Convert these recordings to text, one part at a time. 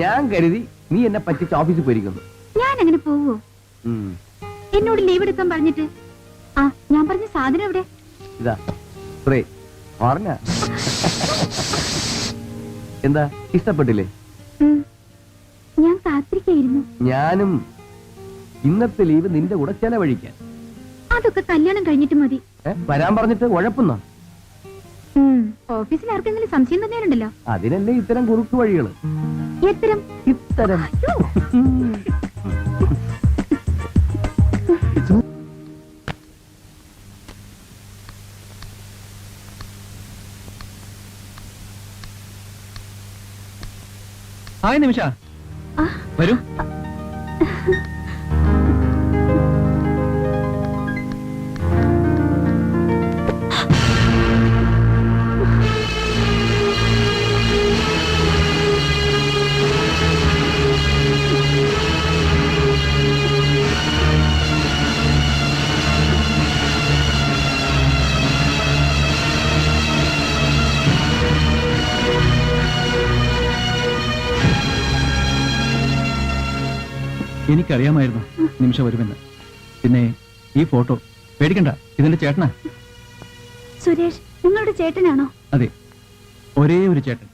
ഞാൻ കരുതി നീ എന്നെ പറ്റിച്ച് ഓഫീസിൽ പോയിരിക്കുന്നു. ഞാൻ അങ്ങനെ പോവോ. എന്നോട് ലീവ് എടുക്കാൻ പറഞ്ഞിട്ട്? ആ ഞാൻ പറഞ്ഞ സാധനം എവിടെ? ഇതാ സ്പ്രേ പറഞ്ഞ? എന്താ ഇഷ്ടപ്പെട്ടില്ലേ. ഞാൻ കാത്തിരിക്കായിരുന്നു. ഞാനും ഇന്നത്തെ ലീവ് നിന്റെ കൂടെ ചെലവഴിക്കാൻ. അതൊക്കെ കല്യാണം കഴിഞ്ഞിട്ട് മതി. വരാൻ പറഞ്ഞിട്ട് ഉഴപ്പുന്ന. ഓഫീസിൽ ആർക്കെങ്കിലും സംശയം തന്നെയാണല്ലോ അതിനല്ലേ ഇത്തരം കുറുക്കു വഴികൾ? എത്തരം? ഇത്തരം. അയ്യോ. ഹായ് നിമിഷ. ആ. വരൂ. എനിക്കറിയാമായിരുന്നു നിമിഷ വരുമെന്ന്. പിന്നെ ഈ ഫോട്ടോ പേടിക്കണ്ട ഇതിന്റെ ചേട്ടനാ. സുരേഷ് നിങ്ങളുടെ ചേട്ടനാണോ? അതെ ഒരേ ഒരു ചേട്ടൻ.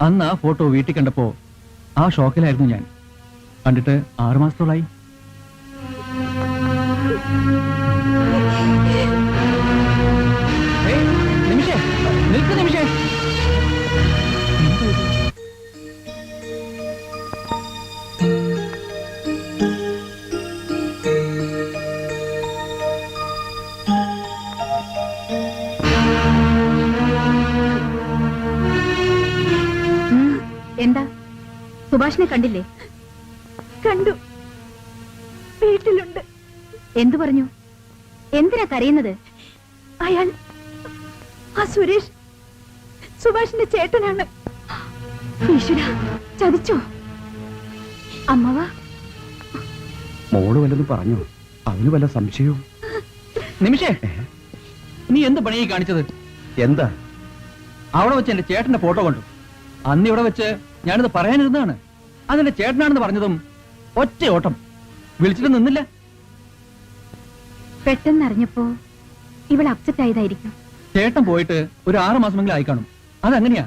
അന്ന് ആ ഫോട്ടോ വീട്ടിൽ കണ്ടപ്പോ ആ ഷോക്കിലായിരുന്നു ഞാൻ. കണ്ടിട്ട് ആറു എന്താ? സുഭാഷിനെ കണ്ടില്ലേ? കണ്ടു. വീട്ടിലുണ്ട്. എന്തു പറഞ്ഞു? എന്തിനാ കരയുന്നത്? അയാൾ ആ സുരേഷ് സുഭാഷിന്റെ ചേട്ടനാണ്. ഈശ്വര ചതിച്ചോ? അമ്മവ? മോൾ വല്ലതും പറഞ്ഞു? അവന് വല്ല സംശയവും? നിമിഷേ നീ എന്ത് പണിയായി കാണിച്ചത്? എന്താ? അവിടെ വെച്ച് എന്റെ ചേട്ടന്റെ ഫോട്ടോ കണ്ടു. അന്ന് ഇവിടെ വെച്ച് ഞാനിത് പറയാനിരുന്നതാണ്. അതിന്റെ ചേട്ടനാണെന്ന് പറഞ്ഞതും ഒറ്റ ഓട്ടം. വിളിച്ചിട്ട് നിന്നില്ല. പെട്ടെന്ന് അറിഞ്ഞപ്പോ ഇവൾ അപ്സെറ്റ് ആയതായിരിക്കും. ചേട്ടൻ പോയിട്ട് ഒരു ആറു മാസമെങ്കിലും ആയി കാണും അതങ്ങനെയാ?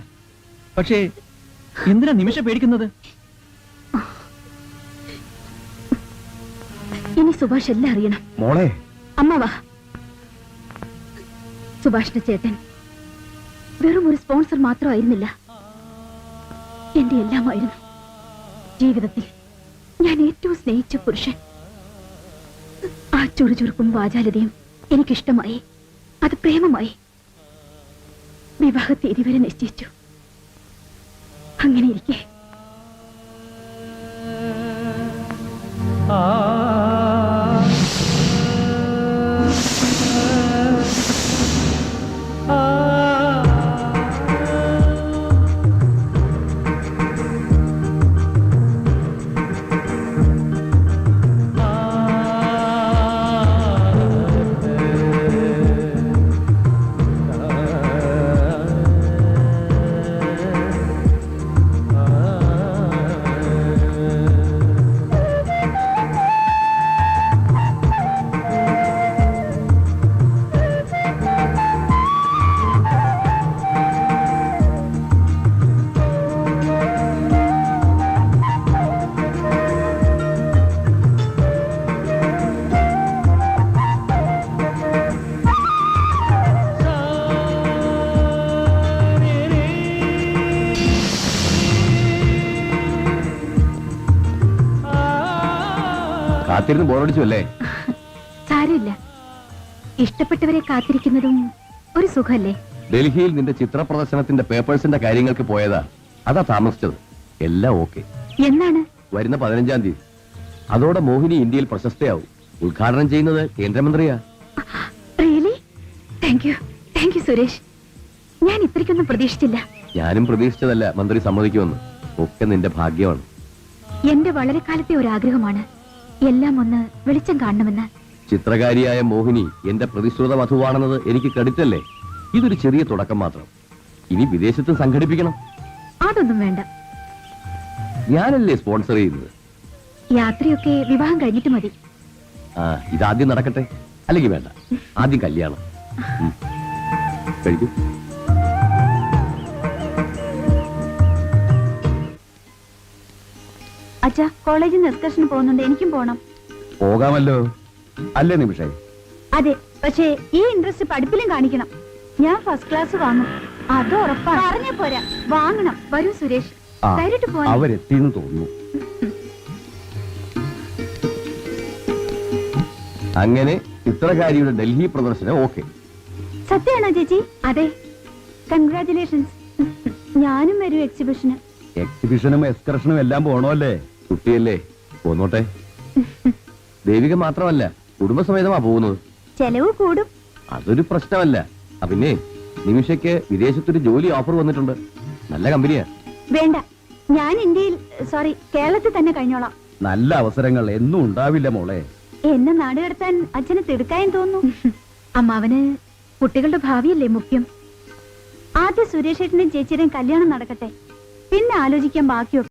പക്ഷേ എന്തിനാ നിമിഷം പേടിക്കുന്നത്? ഇനി സുഭാഷ് എല്ലാം അറിയണം. മോളെ. അമ്മവാ സുഭാഷിന്റെ ചേട്ടൻ വെറും ഒരു സ്പോൺസർ മാത്രമായിരുന്നില്ല. എന്റെ എല്ലാമായിരുന്നു ജീവിതത്തിൽ ഞാൻ ഏറ്റവും സ്നേഹിച്ച പുരുഷൻ. ആ ചുറുചുറുക്കും വാചാലതയും എനിക്കിഷ്ടമായി. അത് പ്രേമമായി. വിവാഹ തീയതി വരെ നിശ്ചയിച്ചു. അങ്ങനെ ഇരിക്കെ കാത്തിരുന്ന് ബോറടിച്ചു അല്ലേ? സാരമില്ല. ഇഷ്ടപ്പെട്ടവരെ കാത്തിരിക്കുന്നതും ഒരു സുഖല്ലേ ഡൽഹിയിൽ നിന്റെ ചിത്ര പ്രദർശനത്തിന്റെ പേപ്പേഴ്സിന്റെ കാര്യങ്ങൾക്ക് പോയതാ. അതാ താമസിച്ചത്. എല്ലാം ഓക്കെ. എന്നാണ്? വരുന്ന പതിനഞ്ചാം തീയതി. അതോടെ മോഹിനി ഇന്ത്യയിൽ പ്രശസ്തയാവും. ഉദ്ഘാടനം ചെയ്യുന്നത് കേന്ദ്രമന്ത്രിയാ. Really thank you thank you Suresh. ഞാൻ ഇത്രയ്ക്കൊന്നും പ്രതീക്ഷിച്ചില്ല. ഞാനും പ്രതീക്ഷിച്ചതല്ല മന്ത്രി സമ്മതിക്കുമെന്ന്. ഒക്കെ നിന്റെ ഭാഗ്യമാണ്. എന്റെ വളരെ കാലത്തെ ഒരു ആഗ്രഹമാണ് എല്ലാം ഒന്ന് വെളിച്ചം കാണണമെന്ന്. ചിത്രകാരിയായ മോഹിനി എന്റെ പ്രതിശ്രുത വധുവാണെന്നത് എനിക്ക് ക്രെഡിറ്റ് അല്ലേ? ഇതൊരു ചെറിയ തുടക്കം മാത്രം. ഇനി വിദേശത്ത് സംഘടിപ്പിക്കണം. അതൊന്നും വേണ്ട. ഞാനല്ലേ സ്പോൺസർ ചെയ്യുന്നത്? യാത്രയൊക്കെ വിവാഹം കഴിഞ്ഞിട്ട് മതി. ആ ഇതാദ്യം നടക്കട്ടെ. അല്ലെങ്കിൽ വേണ്ട. ആദ്യം കല്യാണം. കഴിക്കൂ. അച്ഛാ കോളേജിൽ നിന്ന് എക്സ്കർഷന് പോകുന്നുണ്ട്. എനിക്കും പോണം. പോകാമല്ലോ. അല്ലേ നിമിഷേ? അതെ പക്ഷേ ഈ ഇൻട്രസ്റ്റ് പഠിപ്പിലും കാണിക്കണം. ഞാൻ ഫസ്റ്റ് ക്ലാസ് വാങ്ങും. അത് ഉറപ്പാണ് പറഞ്ഞ പോരാ. വാങ്ങണം. വരൂ സുരേഷ്. ധൈര്യമായിട്ട് പോവാൻ അവരെത്തിന്ന് തോന്നുന്നു. അങ്ങനെ ചിത്രകാരിയുടെ ഡൽഹി പ്രദർശനം ഓക്കെ. സത്യമാണോ ചേച്ചി? അതെ. കൺഗ്രാറ്റുലേഷൻസ് ഞാനും വരും എക്സിബിഷന് എക്സിബിഷനും എക്സ്കർഷനും എല്ലാം പോണോല്ലേ കുട്ടിയല്ലേ? പോന്നോട്ടെ. ദേവിക മാത്രമല്ല കുടുംബസമേതമാ പോകുന്നത്. ചെലവ് കൂടും. അതൊരു പ്രശ്നമല്ല. ആ, പിന്നെ നിമിഷയ്ക്ക് വിദേശത്തൊരു ജോലി ഓഫർ വന്നിട്ടുണ്ട്. നല്ല കമ്പനിയാ. വേണ്ട. ഞാൻ ഇന്ത്യയിൽ സോറി കേരളത്തിൽ തന്നെ കഴിഞ്ഞോളാം. നല്ല അവസരങ്ങൾ എന്നും ഉണ്ടാവില്ല മോളെ. എന്നെ നാട് കടത്താൻ അച്ഛന് തിടുക്കായും തോന്നുന്നു. അമ്മാവന് കുട്ടികളുടെ ഭാവിയല്ലേ മുഖ്യം? ആദ്യം സുരേഷേട്ടനും ചേച്ചിയുടെയും കല്യാണം നടക്കട്ടെ. പിന്നെ ആലോചിക്കാൻ ബാക്കിയൊക്കെ